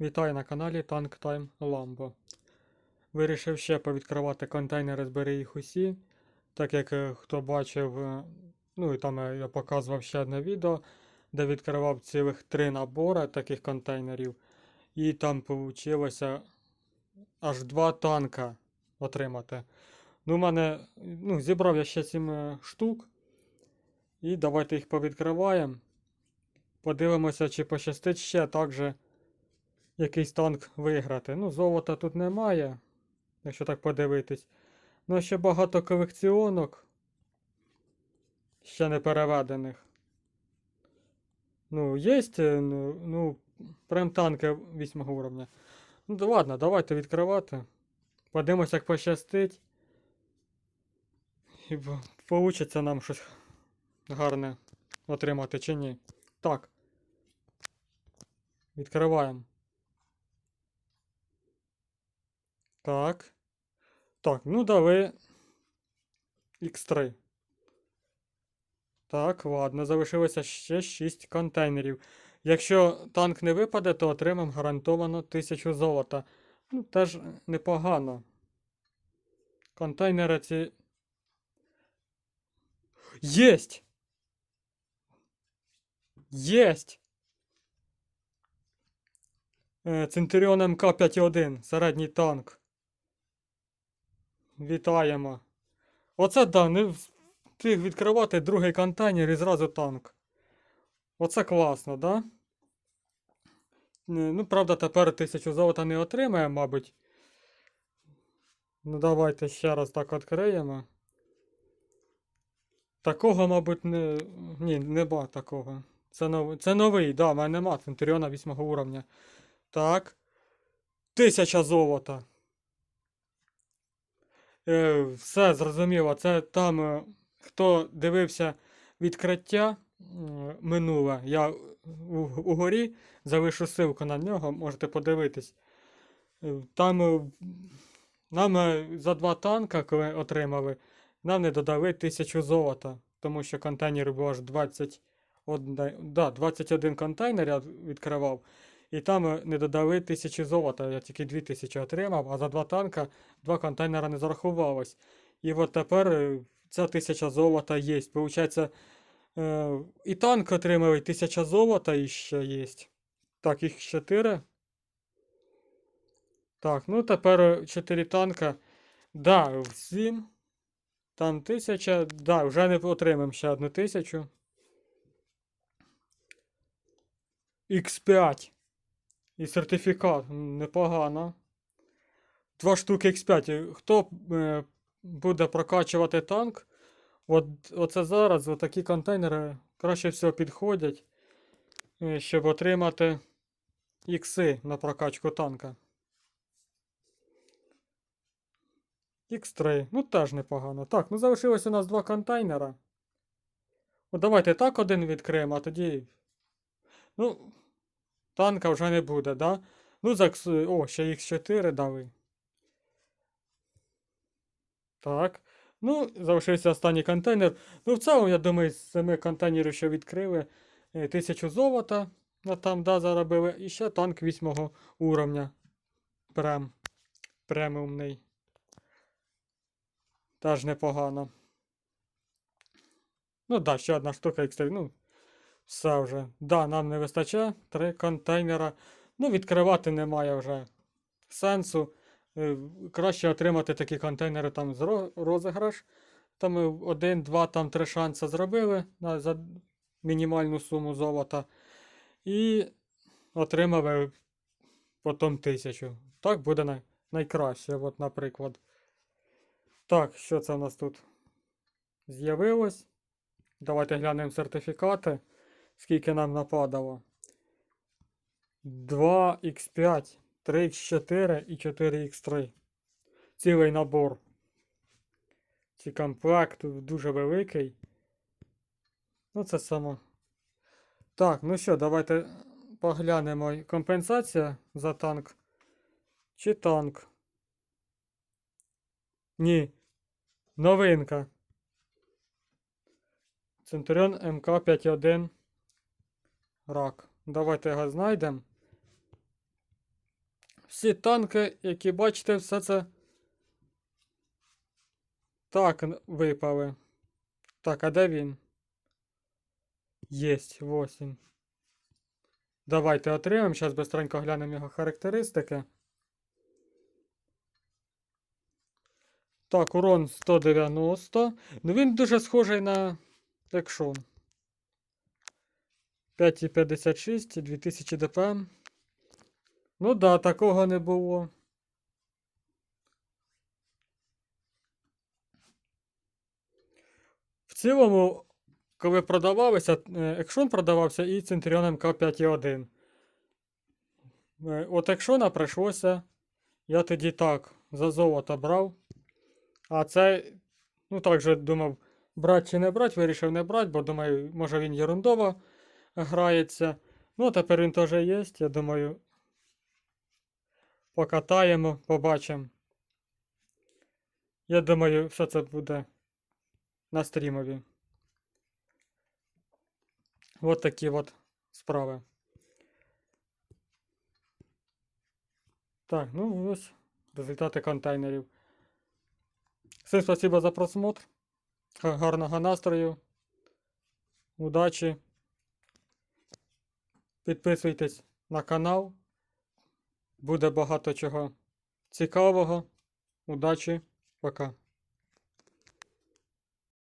Вітаю на каналі Tank Time Lambo. Вирішив ще повідкривати контейнери, збери їх усі. Так як е, хто бачив, е, ну і там е, я показував ще одне відео, де відкривав цілих три набори таких контейнерів. І там вийшло аж два танка отримати. Ну, мене, ну, зібрав я ще 7 штук. І давайте їх повідкриваємо. Подивимося, чи пощастить ще так же якийсь танк виграти. Ну, золота тут немає, якщо так подивитись. Ну, ще багато колекціонок. Ще не переведених. Ну, є, ну, ну, прям танки 8 уровня. Ну, да ладно, давайте відкривати. Подивимося, як пощастить. І вийде нам щось гарне отримати чи ні. Так. Відкриваємо. Так. Так, ну дали X3. Так, ладно, залишилося ще 6 контейнерів. Якщо танк не випаде, то отримаємо гарантовано 1000 золота. Ну, теж непогано. Контейнери ці. Єсть! Єсть! Е, Центуріон МК-5.1, середній танк. Вітаємо. Оце да, не встиг відкривати другий контейнер і зразу танк. Оце класно, да? Е, Ну, правда, тепер тисячу золота не отримає, мабуть. Ну, давайте ще раз так відкриємо. Такого, мабуть, не. Ні, нема такого. Це новий, це новий, да, в мене нема Центуріона 8 уровня. Так. Тисяча золота. Е, все зрозуміло. Це там, е, хто дивився відкриття м, минуле, я угорі залишу ссылку на нього, можете подивитись. Е, Там е, нам е, за два танка, коли отримали, нам не додали тисячу золота, тому що контейнер був аж 21, да, 21 контейнер я відкривав. І там е, не додали тисячі золота, я тільки 2000 отримав, а за два танка два контейнера не зарахувалось. І от тепер е, ця тисяча золота є. Получається, е, і танк отримали, і тисяча золота і ще є. Так, їх 4. Так, ну тепер 4 танка. Да, 7. Там 1000. Да, вже не отримаємо ще одну тисячу. X5. І сертифікат. Непогано. Два штуки X5. Хто е, буде прокачувати танк? От, оце зараз такі контейнери краще всього підходять, е, щоб отримати ікси на прокачку танка. X3. Ну теж непогано. Так, ну залишилось у нас два контейнера. Ну, давайте так один відкриємо, а тоді. Ну, танка вже не буде, да? Ну, за... О, ще X4 дали. Так. Ну, залишився останній контейнер. Ну, в цілому, я думаю, з семи контейнерів, що відкрили, е, тисячу золота там, да, заробили. І ще танк 8 уровня. Прем. Преміумний. Теж непогано. Ну да, ще одна штука X3. Ну, все вже. Да, нам не вистачає. Три контейнера. Ну, відкривати немає вже сенсу. Е, Краще отримати такі контейнери там з розіграш. Там один, два, там три шанси зробили на, за мінімальну суму золота. І отримали потім тисячу. Так буде най- найкраще, от, наприклад. Так, що це в нас тут з'явилось? Давайте глянемо сертифікати, скільки нам нападало. 2х5, 3х4 і 4х3. Цілий набор. Ці комплект дуже великий. Ну, це само. Так, ну що, давайте поглянемо. Компенсація за танк. Чи танк? Ні. Новинка. Центуріон МК-51 Рак. Давайте його знайдемо. всі танки, які бачите, все це так випали. Так, а де він? Єсть, 8. Давайте отримаємо. Зараз быстренько глянемо його характеристики. Так, урон 190. Ну він дуже схожий на екшон. 5,56, 2000 ДПМ. Ну да, такого не було. В цілому, коли продавалися, е, екшон продавався і Centurion МК5,1. Е, От екшона прийшлося. Я тоді так за золото брав. А це, ну так же думав, брати чи не брати, вирішив не брати, бо думаю, може він ерундово грається. Ну, тепер він теж є. Я думаю, покатаємо, побачимо. Я думаю, все це буде на стрімові. От такі от справи. Так, ну ось результати контейнерів. Всім спасибо за просмотр. Гарного настрою. Удачі. Підписуйтесь на канал. Буде багато чого цікавого. Удачі. Пока.